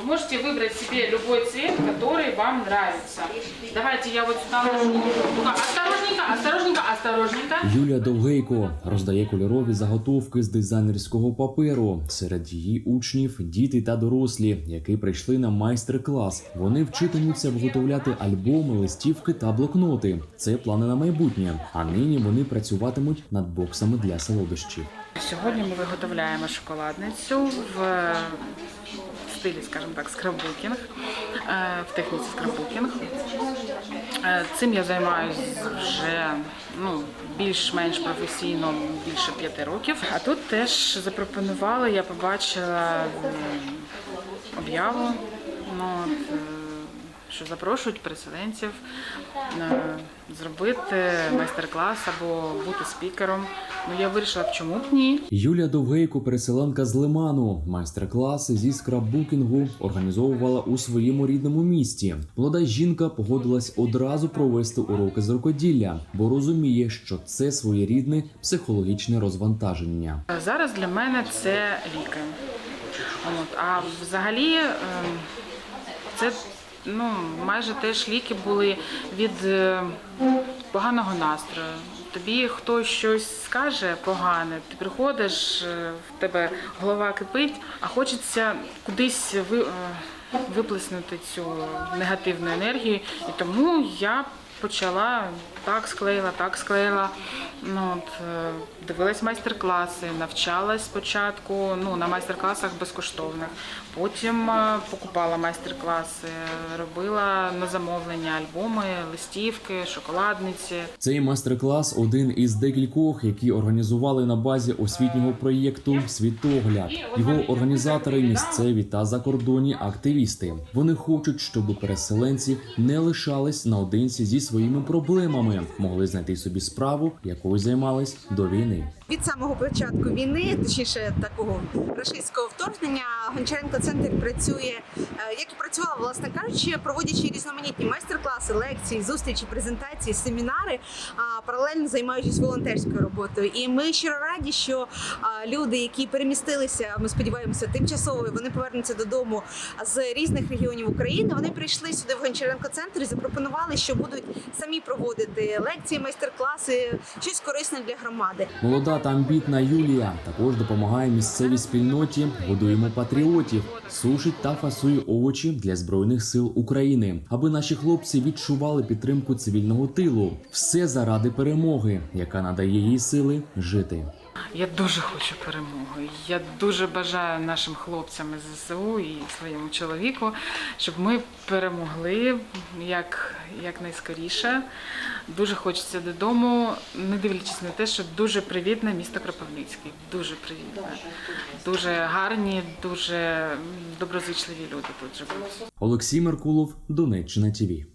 Вы можете выбрать себе любой цвет, который вам нравится. Давайте я вот сюда ложу. Ну-ка, Осторожненько, осторожненько, осторожненько. Юлія Довгейко роздає кольорові заготовки з дизайнерського паперу. Серед її учнів діти та дорослі, які прийшли на майстер-клас. Вони вчитимуться виготовляти альбоми, листівки та блокноти. Це плани на майбутнє. А нині вони працюватимуть над боксами для солодощів. Сьогодні ми виготовляємо шоколадницю в е, стилі, скажімо так, скраббукінг, е, в техніці скраббукінг. Е, Цим я займаюся вже ну, більш-менш професійно більше п'яти років. А тут теж запропонували, я побачила об'яву, ну, е, що запрошують переселенців е, зробити майстер-клас або бути спікером. Ну я вирішила, чому б ні. Юлія Довгейко, переселенка з Лиману, майстер-класи зі скраббукінгу організовувала у своєму рідному місті. Молода жінка погодилась одразу провести уроки з рукоділля, бо розуміє, що це своєрідне психологічне розвантаження. Зараз для мене це ліки. От. А взагалі ем, це ну, майже теж ліки були від е, поганого настрою. Тобі хтось щось скаже погане, ти приходиш, е, в тебе голова кипить, а хочеться кудись е, виплеснути цю негативну енергію. І тому я почала так склеїла, так склеїла. Ну, от, е, дивилась майстер-класи, навчалась спочатку ну, на майстер-класах безкоштовних. Потім е, покупала майстер-класи, робила на замовлення альбоми, листівки, шоколадниці. Цей майстер-клас один із декількох, які організували на базі освітнього проєкту Світогляд. Його організатори місцеві та закордонні активісти. Вони хочуть, щоб переселенці не лишались наодинці зі своїми проблемами, могли знайти собі справу, якою займались до війни. Від самого початку війни, точніше такого рашистського вторгнення, Гончаренко центр працює, е, як і працювала, власне кажучи, проводячи різноманітні майстер-класи, лекції, зустрічі, презентації, семінари, паралельно займаючись волонтерською роботою. І ми щиро раді, що люди, які перемістилися, ми сподіваємося, тимчасово вони повернуться додому з різних регіонів України. Вони прийшли сюди в Гончаренко центр і запропонували, що будуть самі проводити лекції, майстер-класи, щось корисне для громади. Молода та амбітна Юлія також допомагає місцевій спільноті. Будуємо патріотів, сушить та фасує овочі для збройних сил України, аби наші хлопці відчували підтримку цивільного тилу. Все заради перемоги, яка надає їй сили жити. Я дуже хочу перемоги. Я дуже бажаю нашим хлопцям із ЗСУ і своєму чоловіку, щоб ми перемогли як, як найскоріше. Дуже хочеться додому, не дивлячись на те, що дуже привітне місто Кропивницький. Дуже привітне. Дуже гарні, дуже доброзичливі люди тут живуть. Олексій Меркулов, Донеччина ТІВІ.